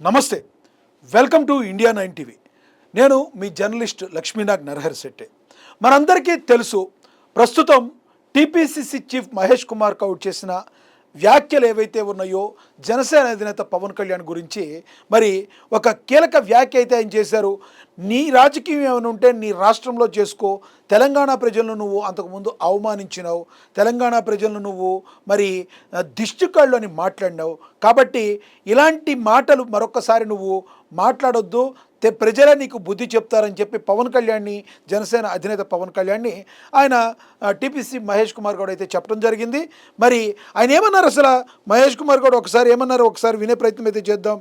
నమస్తే. Welcome to India nine TV. నేను మీ జర్నలిస్ట్ లక్ష్మీనాగ్ నరహర్ శెట్టి. మనందరికీ తెలుసు ప్రస్తుతం టీపీసీసీ చీఫ్ మహేష్ కుమార్ కౌడ్ చేసిన వ్యాఖ్యలు ఏవైతే ఉన్నాయో జనసేన అధినేత పవన్ కళ్యాణ్ గురించి మరి ఒక కీలక వ్యాఖ్య అయితే ఆయన చేశారు. నీ రాజకీయం ఏమైనా ఉంటే నీ రాష్ట్రంలో చేసుకో. తెలంగాణ ప్రజలను నువ్వు అంతకుముందు అవమానించినావు. తెలంగాణ ప్రజలను నువ్వు మరి దిష్టికాళ్ళు అని మాట్లాడినావు. కాబట్టి ఇలాంటి మాటలు మరొకసారి నువ్వు మాట్లాడొద్దు. తె ప్రజలే నీకు బుద్ధి చెప్తారని చెప్పి పవన్ కళ్యాణ్ని జనసేన అధినేత పవన్ కళ్యాణ్ని ఆయన టీపీసీ మహేష్ కుమార్ గౌడ్ అయితే చెప్పడం జరిగింది. మరి ఆయన ఏమన్నారు అసలు? మహేష్ కుమార్ గౌడ్ ఒకసారి ఏమన్నారు? ఒకసారి వినే ప్రయత్నం అయితే చేద్దాం.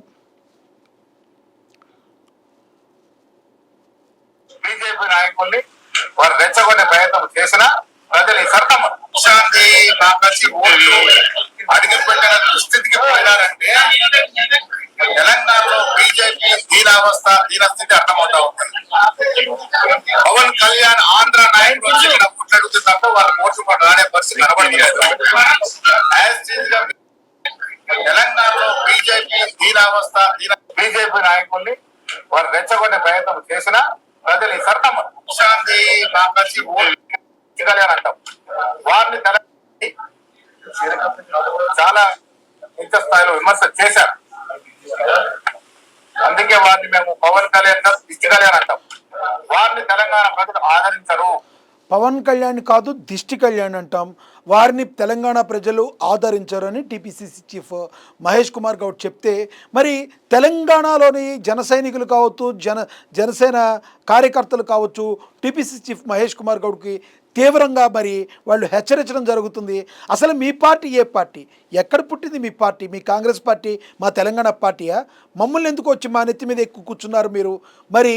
బీజేపీ నాయకుల్ని వారు రెచ్చగొట్టే ప్రయత్నం ప్రజలు సర్తం శాంతి ఓట్లు అడిగి పెట్టిన దుస్థితికి పోయినారంటే తెలంగాణలో బీజేపీ దీనావస్థ దీనస్థితి అర్థమవుతా ఉంటుంది పవన్ కళ్యాణ్ ఆంధ్ర నాయకులు వచ్చి ఇక్కడ పుట్టడుగుతుంది తప్ప వాళ్ళ ఓట్లు రానే పరిస్థితి కనబడలేదు. తెలంగాణలో బీజేపీ దీనావస్థ దీన బీజేపీ నాయకుల్ని వారు రెచ్చగొట్టే ప్రయత్నం చేసిన ప్రజలు ఈ సర్తం శాంతి కాకసి ఓట్లు అంటాం. వారిని తెలంగాణ చాలా ఇంత స్థాయిలో విమర్శ చేశారు. అందుకే వారిని మేము పవన్ కళ్యాణ్ దిష్టి కళ్యాణ్ అంటాం. వారిని తెలంగాణ ప్రజలు ఆదరించరు. పవన్ కళ్యాణ్ కాదు దిష్టి కళ్యాణ్ అంటాం. వారిని తెలంగాణ ప్రజలు ఆదరించారని టీపీసీసీ చీఫ్ మహేష్ కుమార్ గౌడ్ చెప్తే మరి తెలంగాణలోని జన సైనికులు కావచ్చు జన జనసేన కార్యకర్తలు కావచ్చు టీపీసీ చీఫ్ మహేష్ కుమార్ గౌడ్కి తీవ్రంగా మరి వాళ్ళు హెచ్చరించడం జరుగుతుంది. అసలు మీ పార్టీ ఏ పార్టీ? ఎక్కడ పుట్టింది మీ పార్టీ? మీ కాంగ్రెస్ పార్టీ? మా తెలంగాణ పార్టీయా? మమ్మల్ని ఎందుకు వచ్చి మా నెత్తి మీద ఎక్కువ కూర్చున్నారు మీరు? మరి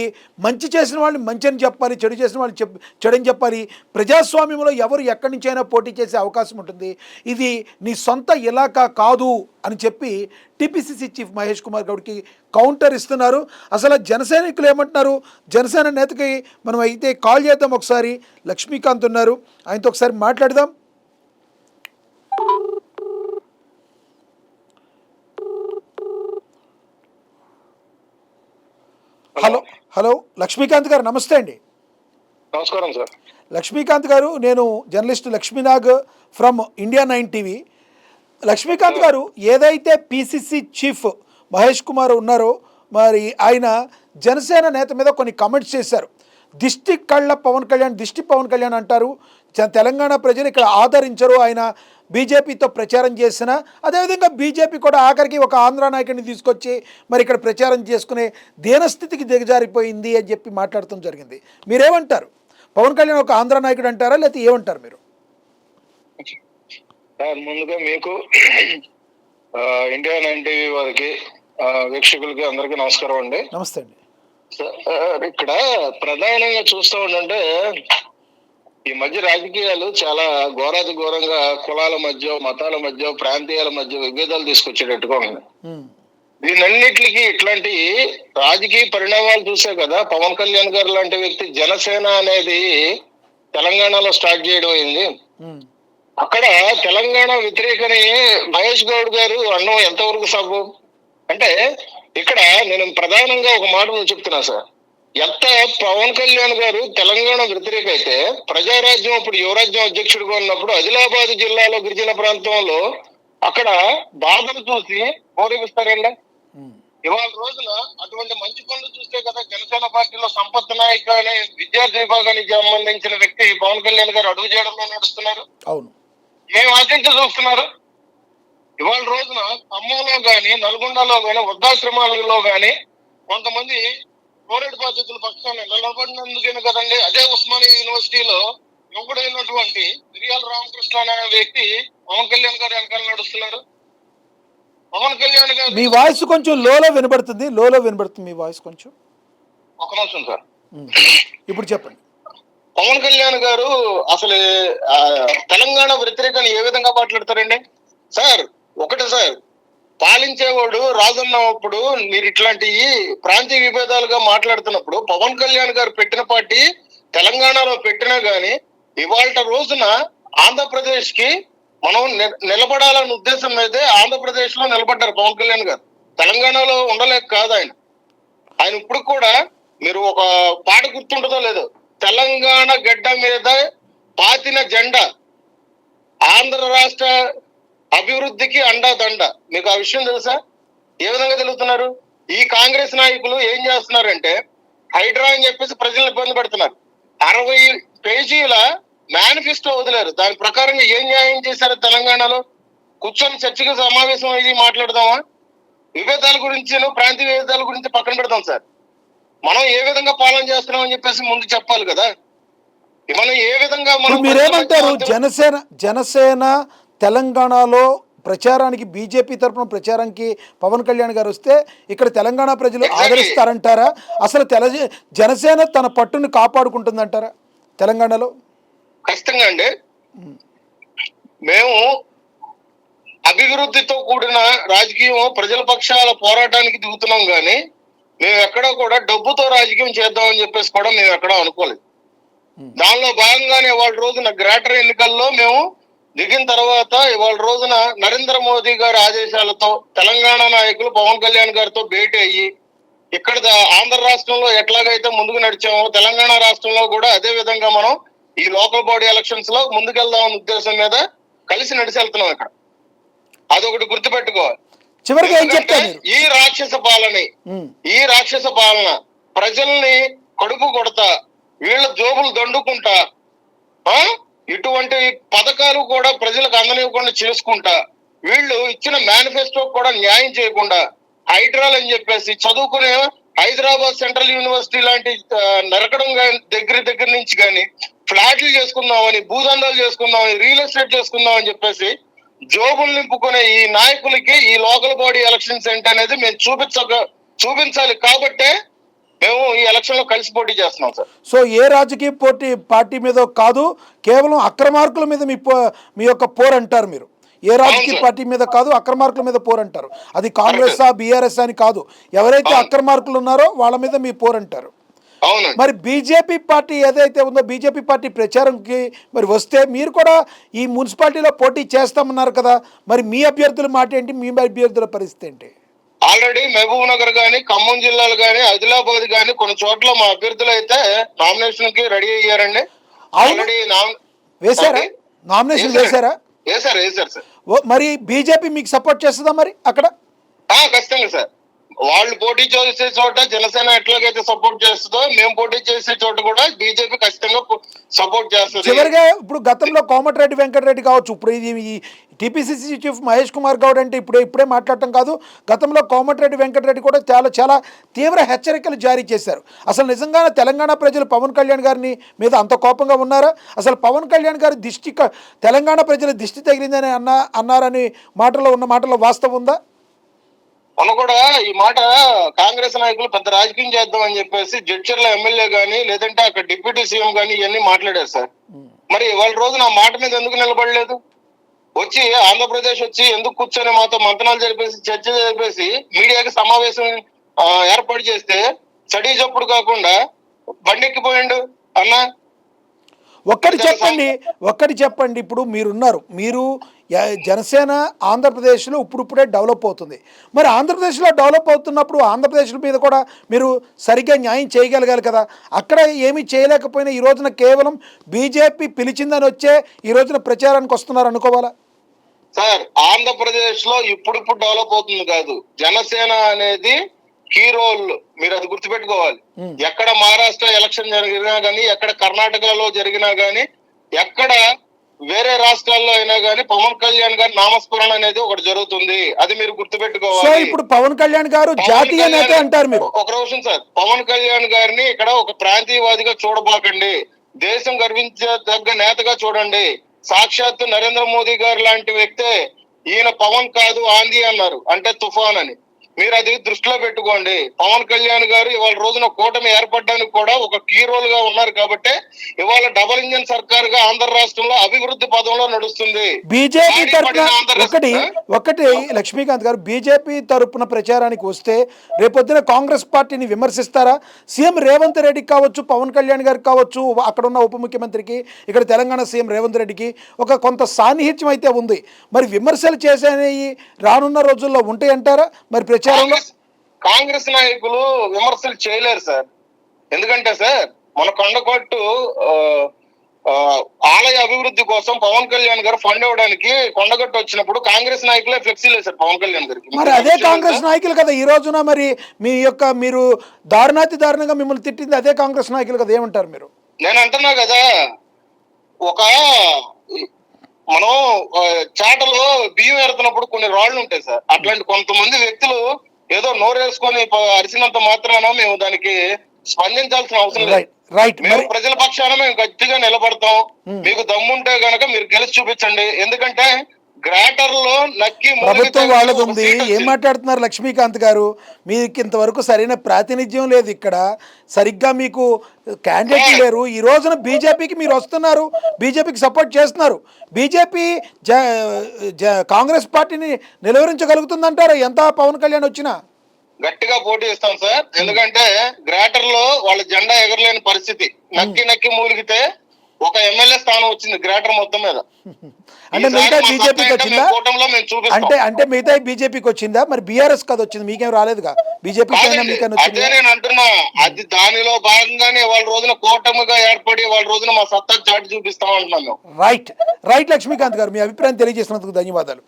మంచి చేసిన వాళ్ళని మంచి అని చెప్పాలి చెడు చేసిన వాళ్ళని చెప్ చెడని చెప్పాలి. ప్రజాస్వామ్యంలో ఎవరు ఎక్కడి నుంచైనా పోటీ చేసే అవకాశం ఉంటుంది. ఇది నీ సొంత ఇలాకా కాదు అని చెప్పి టీపీసీసీ చీఫ్ మహేష్ కుమార్ గౌడ్కి కౌంటర్ ఇస్తున్నారు. అసలు జనసైనికులు ఏమంటున్నారు? జనసేన నేతకి మనం అయితే కాల్ చేద్దాం ఒకసారి. లక్ష్మీకాంత్ ఉన్నారు. ఆయనతో ఒకసారి మాట్లాడదాం. హలో హలో లక్ష్మీకాంత్ గారు నమస్తే అండి. నమస్కారం సార్. లక్ష్మీకాంత్ గారు నేను journalist Lakshminag from India nine TV. Lakshmikanth garu ఏదైతే పిసిసి చీఫ్ మహేష్ కుమార్ ఉన్నారో మరి ఆయన జనసేన నేత మీద కొన్ని కామెంట్స్ చేశారు. దిష్టి కళ్ళ పవన్ కళ్యాణ్ దిష్టి పవన్ కళ్యాణ్ అంటారు. తెలంగాణ ప్రజలు ఇక్కడ ఆదరించరు. ఆయన బీజేపీతో ప్రచారం చేసిన అదేవిధంగా బీజేపీ కూడా ఆఖరికి ఒక ఆంధ్ర నాయకుడిని తీసుకొచ్చి మరి ఇక్కడ ప్రచారం చేసుకునే దీనస్థితికి దిగజారిపోయింది అని చెప్పి మాట్లాడటం జరిగింది. మీరేమంటారు? పవన్ కళ్యాణ్ ఒక ఆంధ్ర నాయకుడు అంటారా? లేకపోతే ఏమంటారు మీరు? సార్ ముందుగా మీకు ఇండియా నైన్ టీవీ వారికి వీక్షకులకి అందరికీ నమస్కారం అండి. నమస్తే అండి. ఇక్కడ ప్రధానంగా చూస్తూ ఉండంటే ఈ మధ్య రాజకీయాలు చాలా ఘోరాతి ఘోరంగా కులాల మధ్య మతాల మధ్య ప్రాంతీయాల మధ్య విభేదాలు తీసుకొచ్చేటట్టుగా ఉంది దీనన్నిటికీ ఇట్లాంటి రాజకీయ పరిణామాలు చూసే కదా పవన్ కళ్యాణ్ గారు లాంటి వ్యక్తి జనసేన అనేది తెలంగాణలో స్టార్ట్ చేయడం అయింది. అక్కడ తెలంగాణ వ్యతిరేకని మహేష్ గౌడ్ గారు అన్నం ఎంతవరకు సబు? అంటే ఇక్కడ నేను ప్రధానంగా ఒక మాట నేను చెప్తున్నా సార్. ఎంత పవన్ కళ్యాణ్ గారు తెలంగాణ వ్యతిరేక అయితే ప్రజారాజ్యం అప్పుడు యువరాజ్యం అధ్యక్షుడిగా ఉన్నప్పుడు ఆదిలాబాద్ జిల్లాలో గిరిజన ప్రాంతంలో అక్కడ బాధలు చూసి గౌరవిస్తారండి ఇవాళ రోజున అటువంటి మంచి పనులు చూస్తే కదా జనసేన పార్టీలో సంపత్ నాయక్ అనే విద్యార్థి విభాగానికి సంబంధించిన వ్యక్తి పవన్ కళ్యాణ్ గారు అడుగు చేయడంలో నడుస్తున్నారు. అవును. మేము ఆశించి చూస్తున్నారు? ఇవాళ రోజున ఖమ్మంలో గాని నల్గొండలో గాని వృద్ధాశ్రమాలలో గాని కొంతమంది కోవిడ్ బాధ్యతల పక్షాన్ని నిలబడినందుకే కదండి? అదే ఉస్మానియా యూనివర్సిటీలో యువకుడైనటువంటి మిరియాల రామకృష్ణ అనే వ్యక్తి పవన్ కళ్యాణ్ గారు వెనకాల నడుస్తున్నారు పవన్ కళ్యాణ్ గారు మీ వాయిస్ కొంచెం లోలో వినబడుతుంది లోలో వినబడుతుంది మీ వాయిస్ కొంచెం. ఒక నిమిషం సార్. ఇప్పుడు చెప్పండి. పవన్ కళ్యాణ్ గారు అసలు తెలంగాణ వ్యతిరేకాన్ని ఏ విధంగా మాట్లాడతారండి? సార్ ఒకటి సార్ పాలించేవాడు రాజన్నప్పుడు మీరు ఇట్లాంటి ప్రాంతీయ విభేదాలుగా మాట్లాడుతున్నప్పుడు పవన్ కళ్యాణ్ గారు పెట్టిన పార్టీ తెలంగాణలో పెట్టినా గాని ఇవాళ రోజున ఆంధ్రప్రదేశ్కి మనం ని- నిలబడాలన్న ఉద్దేశం అయితే ఆంధ్రప్రదేశ్లో నిలబడ్డారు పవన్ కళ్యాణ్ గారు. తెలంగాణలో ఉండలేక కాదు ఆయన. ఆయన ఇప్పుడు కూడా మీరు ఒక పాట గుర్తుంటుందో లేదో తెలంగాణ గడ్డ మీద పాతిన జెండా ఆంధ్ర రాష్ట్ర అభివృద్ధికి అండా దండ. మీకు ఆ విషయం తెలుసా? ఏ విధంగా తెలుగుతున్నారు? ఈ కాంగ్రెస్ నాయకులు ఏం చేస్తున్నారంటే హైడ్రా అని చెప్పేసి ప్రజలను ఇబ్బంది పెడుతున్నారు. అరవై పేజీల మేనిఫెస్టో వదిలేరు. దాని ప్రకారంగా ఏం న్యాయం చేశారు తెలంగాణలో? కూర్చొని చర్చకి సమావేశం అయ్యి మాట్లాడదామా? విభేదాల గురించి ప్రాంతీయ విభేదాల గురించి పక్కన పెడదాం సార్. మనం ఏ విధంగా పాలన చేస్తున్నాం అని చెప్పేసి ముందు చెప్పాలి కదా. మనం ఏ విధంగా మనం మీరేమంటారు? జనసేన జనసేన తెలంగాణలో ప్రచారానికి బీజేపీ తరపున ప్రచారానికి పవన్ కళ్యాణ్ గారు వస్తే ఇక్కడ తెలంగాణ ప్రజలు. ఆదరిస్తారంటారా? అసలు తెల జనసేన తన పట్టును కాపాడుకుంటుందంటారా తెలంగాణలో? ఖచ్చితంగా అండి. మేము అభివృద్ధితో కూడిన రాజకీయం ప్రజల పక్షాల పోరాటానికి దిగుతున్నాం కానీ మేము ఎక్కడ కూడా డబ్బుతో రాజకీయం చేద్దామని చెప్పేసి కూడా మేము ఎక్కడ అనుకోలేదు దానిలో భాగంగానే ఇవాళ రోజున గ్రేటర్ ఎన్నికల్లో మేము దిగిన తర్వాత ఇవాళ రోజున నరేంద్ర మోదీ గారి ఆదేశాలతో తెలంగాణ నాయకులు పవన్ కళ్యాణ్ గారితో భేటీ అయ్యి ఇక్కడ ఆంధ్ర రాష్ట్రంలో ఎట్లాగైతే ముందుకు నడిచామో తెలంగాణ రాష్ట్రంలో కూడా అదే విధంగా మనం ఈ లోకల్ బాడీ ఎలక్షన్స్లో ముందుకెళ్దామన్న ఉద్దేశం మీద కలిసి నడిచి వెళ్తున్నాం ఇక్కడ. అదొకటి గుర్తుపెట్టుకోవాలి. చివరికి ఏం చెప్తారు ఈ రాక్షస పాలని. ఈ రాక్షస పాలన ప్రజల్ని కడుపు కొడతా వీళ్ళ జోబులు దండుకుంటా ఇటువంటి పథకాలు కూడా ప్రజలకు అందనివ్వకుండా చేసుకుంటా వీళ్ళు ఇచ్చిన మేనిఫెస్టో కూడా న్యాయం చేయకుండా హైడ్రాల్ అని చెప్పేసి చదువుకునే హైదరాబాద్ సెంట్రల్ యూనివర్సిటీ లాంటి నరకడం దగ్గర దగ్గర నుంచి కానీ ఫ్లాట్లు చేసుకుందామని భూదందాలు చేసుకుందామని రియల్ ఎస్టేట్ చేసుకుందామని చెప్పేసి జోబులు నింపుకునే ఈ నాయకులకి ఈ లోకల్ బాడీ ఎలక్షన్స్ ఏంటి అనేది మేము చూపించక చూపించాలి కాబట్టే మేము ఈ ఎలక్షన్లో కలిసి పోటీ చేస్తున్నాం సార్. సో ఏ రాజకీయ పోటీ పార్టీ మీద కాదు కేవలం అక్రమార్కుల మీద మీ మీ యొక్క పోర్ అంటారు మీరు. ఏ రాజకీయ. పార్టీ మీద కాదు అక్రమార్కుల మీద పోర్ అంటారు. అది కాంగ్రెస్ బీఆర్ఎస్ అని కాదు. ఎవరైతే. అక్రమార్కులు ఉన్నారో వాళ్ళ మీద మీ పోర్ అంటారు. మరి బీజేపీ పార్టీ ఏదైతే ఉందో బీజేపీ పార్టీ ప్రచారంకి మరి వస్తే మీరు కూడా ఈ మున్సిపాలిటీలో పోటీ చేస్తామన్నారు కదా మరి మీ అభ్యర్థుల మాట ఏంటి మీ అభ్యర్థుల పరిస్థితి ఏంటి? ఆల్రెడీ మహబూబ్ నగర్ గాని ఖమ్మం జిల్లాలు గాని ఆదిలాబాద్ గాని కొన్ని చోట్ల మా అభ్యర్థులు అయితే నామినేషన్కి రెడీ అయ్యారండి. ఆల్రెడీ నామ్- వేశారా. నామినేషన్ వేశారు. వేశారా? వేశారు సార్. మరి బీజేపీ మీకు సపోర్ట్ చేస్తుందా మరి అక్కడ? ఖచ్చితంగా సార్. వాళ్ళు పోటీ చేసే చోట జనసేన ఎట్లాగైతే సపోర్ట్ చేస్తుందో మేము పోటీ చేసే చోట కూడా బీజేపీ ఖచ్చితంగా సపోర్ట్ చేస్తుంది. చివరిగా ఇప్పుడు గతంలో కోమటిరెడ్డి వెంకటరెడ్డి కావచ్చు ఇప్పుడు ఇది టీపీసీసీ చీఫ్ మహేష్ కుమార్ గౌడ్ అంటే ఇప్పుడే ఇప్పుడే మాట్లాడటం కాదు. గతంలో కోమటిరెడ్డి వెంకటరెడ్డి కూడా చాలా చాలా తీవ్ర హెచ్చరికలు జారీ చేశారు. అసలు నిజంగానే తెలంగాణ ప్రజలు పవన్ కళ్యాణ్ గారిని మీద అంత కోపంగా ఉన్నారా? అసలు పవన్ కళ్యాణ్ గారి దిష్టి తెలంగాణ ప్రజల దిష్టి తగిలిందని అన్న అన్నారని మాటలో ఉన్న మాటలో వాస్తవం ఉందా? మొన్న కూడా ఈ మాట కాంగ్రెస్ నాయకులు పెద్ద రాజకీయం చేద్దాం అని చెప్పేసి జడ్చర్ల ఎమ్మెల్యే గాని లేదంటే అక్కడ డిప్యూటీ సీఎం గాని ఇవన్నీ మాట్లాడారు సార్. మరి వాళ్ళ రోజు నా మాట మీద ఎందుకు నిలబడలేదు? వచ్చి ఆంధ్రప్రదేశ్ వచ్చి ఎందుకు కూర్చొని మాతో మంతనాలు జరిపేసి చర్చ జరిపేసి మీడియాకి సమావేశం ఏర్పాటు చేస్తే చడీ చప్పుడు కాకుండా బండెక్కిపోయిండు అన్నా? ఒక్కటి చెప్పండి ఒక్కటి చెప్పండి. ఇప్పుడు మీరున్నారు మీరు జనసేన ఆంధ్రప్రదేశ్లో ఇప్పుడిప్పుడే డెవలప్ అవుతుంది. మరి ఆంధ్రప్రదేశ్లో డెవలప్ అవుతున్నప్పుడు ఆంధ్రప్రదేశ్ మీద కూడా మీరు సరిగ్గా న్యాయం చేయగలగాలి కదా? అక్కడ ఏమీ చేయలేకపోయినా ఈ రోజున కేవలం బీజేపీ పిలిచిందని వచ్చే ఈ రోజున ప్రచారానికి వస్తున్నారు అనుకోవాలా? సార్ ఆంధ్రప్రదేశ్లో ఇప్పుడిప్పుడు డెవలప్ అవుతుంది కాదు. జనసేన అనేది కీ రోల్. మీరు అది గుర్తుపెట్టుకోవాలి. ఎక్కడ మహారాష్ట్ర ఎలక్షన్ జరిగినా గానీ ఎక్కడ కర్ణాటకలో జరిగినా గానీ ఎక్కడ వేరే రాష్ట్రాల్లో అయినా గానీ పవన్ కళ్యాణ్ గారి నామస్మరణ అనేది ఒకటి జరుగుతుంది. అది మీరు సో గుర్తుపెట్టుకోవాలి ఇప్పుడు పవన్ కళ్యాణ్ గారు జాతీయ నేత అంటారు మీరు. ఒక నిమిషం సార్. పవన్ కళ్యాణ్ గారిని ఇక్కడ ఒక ప్రాంతీయవాదిగా చూడబాకండి. దేశం గర్వించదగ్గ నేతగా చూడండి. సాక్షాత్తు నరేంద్ర మోదీ గారు లాంటి వ్యక్తే ఈయన పవన్ కాదు ఆంధీ అన్నారు. అంటే తుఫాన్ అని. మీరు అది దృష్టిలో పెట్టుకోండి. పవన్ కళ్యాణ్ గారు ఇవాళ రోజున కూటమి ఏర్పడడానికి కూడా ఒక కీ రోల్గా ఉన్నారు కాబట్టి ఇవాళ డబల్ ఇంజన్ సర్కార్గా ఆంధ్ర రాష్ట్రంలో అభివృద్ధి పదంలో నడుస్తుంది. బీజేపీ ఆంధ్ర ఒకటి ఒకటి లక్ష్మీకాంత్ గారు బీజేపీ తరపున ప్రచారానికి వస్తే రేపొద్దున కాంగ్రెస్ పార్టీని విమర్శిస్తారా? సీఎం రేవంత్ రెడ్డికి కావచ్చు పవన్ కళ్యాణ్ గారికి కావచ్చు అక్కడ ఉన్న ఉప ముఖ్యమంత్రికి ఇక్కడ తెలంగాణ సీఎం రేవంత్ రెడ్డికి ఒక కొంత సాన్నిహిత్యం అయితే ఉంది. మరి విమర్శలు చేసేవి రానున్న రోజుల్లో ఉంటాయంటారా? మరి ప్రచారంలో? కాంగ్రెస్ నాయకులు విమర్శలు చేయలేరు సార్. ఎందుకంటే సార్ మన కొండకొట్టు ఆలయ అభివృద్ధి కోసం పవన్ కళ్యాణ్ గారు ఫండ్ ఇవ్వడానికి కొండగట్టు వచ్చినప్పుడు కాంగ్రెస్ నాయకులే ఫ్లెక్సీ వేశారు పవన్ కళ్యాణ్ గారికి. మరి అదే కాంగ్రెస్ నాయకులు కదా ఈ రోజున మరి మీ యొక్క మీరు దారుణాతి దారుణంగా మిమ్మల్ని తిట్టింది అదే కాంగ్రెస్ నాయకులు కదా ఏమంటారు మీరు? నేను అంటున్నా కదా ఒక మనం చాటలో బియ్యం ఎడుతున్నప్పుడు కొన్ని రాళ్ళు ఉంటాయి సార్. అట్లాంటి కొంతమంది వ్యక్తులు ఏదో నోరేసుకొని అరిసినంత మాత్రాన మేము దానికి స్పందించాల్సిన అవసరం లేదు. రైట్ మేము ప్రజల పక్షాన మేము గట్టిగా నిలబడతాం. మీకు దమ్ముంటే గనక మీరు గెలిచి చూపించండి. ఎందుకంటే గ్రాటర్లో నక్కి ప్రభుత్వం వాళ్ళది ఉంది. ఏం. మాట్లాడుతున్నారు లక్ష్మీకాంత్ గారు? మీకు ఇంతవరకు సరైన ప్రాతినిధ్యం లేదు ఇక్కడ. సరిగ్గా మీకు క్యాండిడేట్ లేరు. ఈ రోజున బీజేపీకి మీరు వస్తున్నారు. బీజేపీకి సపోర్ట్ చేస్తున్నారు. బీజేపీ కాంగ్రెస్ పార్టీని నిలువరించగలుగుతుందంటారా? ఎంత పవన్ కళ్యాణ్ వచ్చినా? గట్టిగా పోటీ ఇస్తాం సార్. ఎందుకంటే గ్రేటర్లో వాళ్ళ జెండా ఎగరలేని పరిస్థితి. నక్కి నక్కి మూలిగితే ఒక ఎమ్మెల్యే స్థానం వచ్చింది గ్రేటర్ మొత్తం మీద. అంటే మిగతా బీజేపీకి వచ్చిందా. అంటే అంటే మిగతా బీజేపీకి వచ్చిందా? మరి బీఆర్ఎస్ కదా వచ్చింది మీకేం రాలేదుగా? బీజేపీకి అయినా కాదండి, మీకైనా అదే వచ్చిందా నేను అంటున్నా అది దానిలో భాగంగానే వాళ్ళ రోజున కూటమిగా ఏర్పడి వాళ్ళ రోజున మా సత్తా చాటి చూపిస్తాం అంటున్నాం మేము. రైట్ రైట్ లక్ష్మీకాంత్ గారు మీ అభిప్రాయం తెలియజేసినందుకు ధన్యవాదాలు.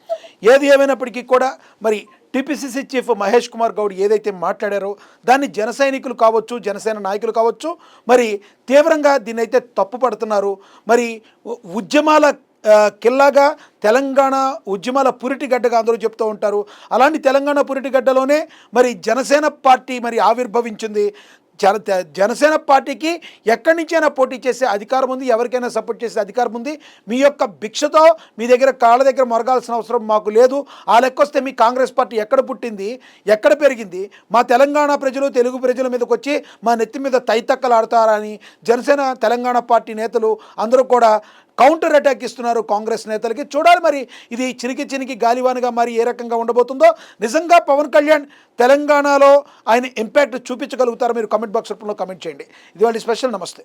ఏది ఏమైనప్పటికీ కూడా మరి టీపీసీసీ చీఫ్ మహేష్ కుమార్ గౌడ్ ఏదైతే మాట్లాడారో దాన్ని జన సైనికులు కావచ్చు జనసేన నాయకులు కావచ్చు మరి తీవ్రంగా దీన్ని అయితే తప్పుపడుతున్నారు మరి ఉ- ఉద్యమాల కిల్లాగా తెలంగాణ ఉద్యమాల పురిటిగడ్డగా అందరూ చెప్తూ ఉంటారు. అలాంటి తెలంగాణ పురిటిగడ్డలోనే మరి జనసేన పార్టీ మరి ఆవిర్భవించింది. జన జనసేన పార్టీకి ఎక్కడి నుంచైనా పోటీ చేసే అధికారం ఉంది ఎవరికైనా సపోర్ట్ చేసే అధికారం ఉంది. మీ యొక్క భిక్షతో మీ దగ్గర కాళ్ళ దగ్గర మొరగాల్సిన అవసరం మాకు లేదు. ఆ లెక్కొస్తే మీ కాంగ్రెస్ పార్టీ ఎక్కడ పుట్టింది ఎక్కడ పెరిగింది? మా తెలంగాణ ప్రజలు తెలుగు ప్రజల మీదకి వచ్చి మా నెత్తి మీద తైతక్కలు అని జనసేన తెలంగాణ పార్టీ నేతలు అందరూ కూడా కౌంటర్ అటాక్ ఇస్తున్నారు కాంగ్రెస్ నేతలకి. చూడాలి మరి ఇది చినికి చినికి గాలివానగా మరి ఏ రకంగా ఉండబోతుందో. నిజంగా పవన్ కళ్యాణ్ తెలంగాణలో ఆయన ఇంపాక్ట్ చూపించగలుగుతారో మీరు కామెంట్ బాక్స్ రూపంలో కామెంట్ చేయండి. ఇది వాళ్ళ స్పెషల్ నమస్తే.